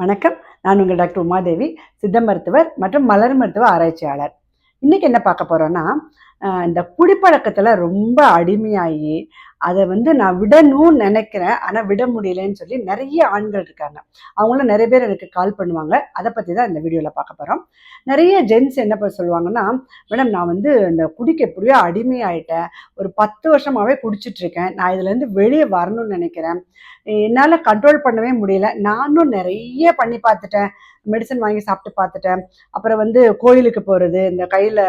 வணக்கம். நான் உங்கள் டாக்டர் உமாதேவி சித்த மருத்துவர் மற்றும் மலர் மருத்துவ ஆராய்ச்சியாளர். இன்னைக்கு என்ன பார்க்க போறோம்னா இந்த குடிப்பழக்கத்துல ரொம்ப அடிமையாகி அதை வந்து நான் விடணும்னு நினைக்கிறேன். ஆனால் விட முடியலன்னு சொல்லி நிறைய ஆண்கள் இருக்காங்க. அவங்களும் நிறைய பேர் எனக்கு கால் பண்ணுவாங்க. அதை பற்றி தான் இந்த வீடியோவில் பார்க்க போகிறோம் நிறைய ஜென்ஸ் என்ன பண்ண சொல்லுவாங்கன்னா மேடம் நான் வந்து இந்த குடிக்க எப்படியோ அடிமையாயிட்டேன். ஒரு பத்து வருஷமாகவே குடிச்சிட்ருக்கேன் நான் இதுலேருந்து வெளியே வரணும்னு நினைக்கிறேன். என்னால் கண்ட்ரோல் பண்ணவே முடியல. நானும் நிறைய பண்ணி பார்த்துட்டேன். மெடிசன் வாங்கி சாப்பிட்டு பார்த்துட்டேன். அப்புறம் வந்து கோயிலுக்கு போகிறது இந்த கையில்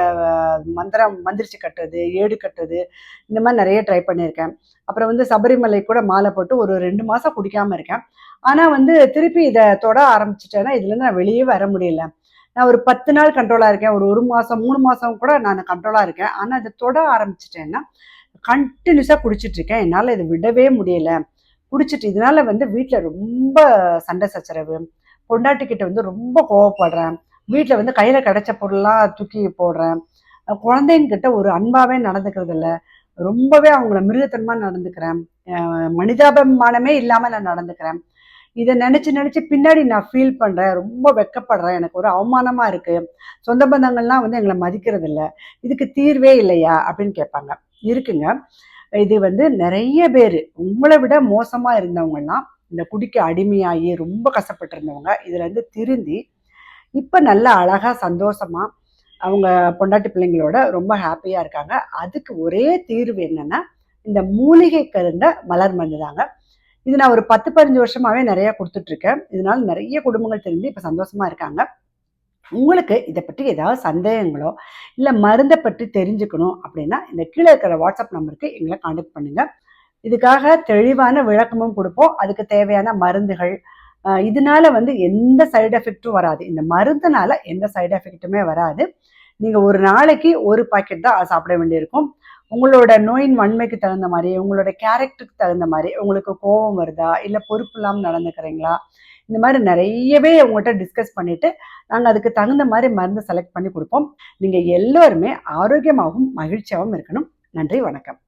மந்திரம் மந்திரிச்சு கட்டுறது ஏடு கட்டுறது இந்த மாதிரி நிறைய ட்ரை பண்ணியிருக்கேன். அப்புறம் வந்து சபரிமலை கூட மாலை போட்டு ஒரு ரெண்டு மாதம் குடிக்காமல் இருக்கேன். ஆனால் வந்து திருப்பி இதை தொட ஆரம்பிச்சிட்டேன்னா இதுலேருந்து நான் வெளியே வர முடியல. நான் ஒரு பத்து நாள் கண்ட்ரோலாக இருக்கேன். ஒரு ஒரு மாதம் மூணு மாதம் கூட நான் கண்ட்ரோலாக இருக்கேன். ஆனால் இதை தொட ஆரம்பிச்சிட்டேன்னா கண்டினியூஸாக குடிச்சிட்டு இருக்கேன். என்னால் இதை விடவே முடியல. குடிச்சிட்டு இதனால வந்து வீட்டில் ரொம்ப சண்டை சச்சரவு. பொண்டாட்டிக்கிட்ட வந்து ரொம்ப கோவப்படுறேன். வீட்டில் வந்து கையில் கிடைச்ச பொருள்லாம் தூக்கி போடுறேன். குழந்தைங்க குழந்தைங்கிட்ட ஒரு அன்பாவே நடந்துக்கிறது இல்ல ரொம்பவே அவங்கள மிருகத்தனமாக நடந்துக்கிறேன். மனிதாபிமானமே இல்லாமல் நான் நடந்துக்கிறேன். இதை நினச்சி நினச்சி பின்னாடி நான் ஃபீல் பண்ணுறேன் ரொம்ப வெக்கப்படுறேன். எனக்கு ஒரு அவமானமாக இருக்குது சொந்த பந்தங்கள்லாம் வந்து எங்களை மதிக்கிறது இல்லை இதுக்கு தீர்வே இல்லையா? அப்படின்னு கேட்பாங்க. இருக்குங்க. இது வந்து நிறைய பேர் உங்களை விட மோசமாக இருந்தவங்கலாம் இந்த குடிக்க அடிமையாகி ரொம்ப கஷ்டப்பட்டிருந்தவங்க இதுல இருந்து திருந்தி இப்போ நல்ல அழகாக சந்தோஷமாக அவங்க பொண்டாட்டி பிள்ளைங்களோட ரொம்ப ஹாப்பியாக இருக்காங்க. அதுக்கு ஒரே தீர்வு என்னன்னா இந்த மூலிகை கருந்த மலர் மருந்து தாங்க இது நான் ஒரு பத்து பதினஞ்சு வருஷமாவே நிறைய கொடுத்துட்ருக்கேன். இதனால் இதனால நிறைய குடும்பங்கள் தெரிஞ்சு இப்போ சந்தோஷமா இருக்காங்க. உங்களுக்கு இதை பற்றி ஏதாவது சந்தேகங்களோ இல்லை மருந்தை பற்றி தெரிஞ்சுக்கணும் அப்படின்னா இந்த கீழே இருக்கிற வாட்ஸ்அப் நம்பருக்கு எங்களை காண்டாக்ட் பண்ணுங்க. இதுக்காக தெளிவான விளக்கமும் கொடுப்போம். அதுக்கு தேவையான மருந்துகள் இதனால வந்து எந்த சைடு எஃபெக்ட்டும் வராது. இந்த மருந்துனால எந்த சைடு எஃபெக்ட்டுமே வராது. நீங்கள் ஒரு நாளைக்கு ஒரு பாக்கெட் தான் சாப்பிட வேண்டியிருக்கும். உங்களோட நோயின் வன்மைக்கு தகுந்த மாதிரி உங்களோட கேரக்டருக்கு தகுந்த மாதிரி உங்களுக்கு கோபம் வருதா இல்லை பொறுப்பு இல்லாமல் நடந்துக்கிறீங்களா இந்த மாதிரி நிறையவே உங்கள்கிட்ட டிஸ்கஸ் பண்ணிட்டு நாங்கள் அதுக்கு தகுந்த மாதிரி மருந்து செலக்ட் பண்ணி கொடுப்போம். நீங்கள் எல்லோருமே ஆரோக்கியமாகவும் மகிழ்ச்சியாகவும் இருக்கணும். நன்றி வணக்கம்.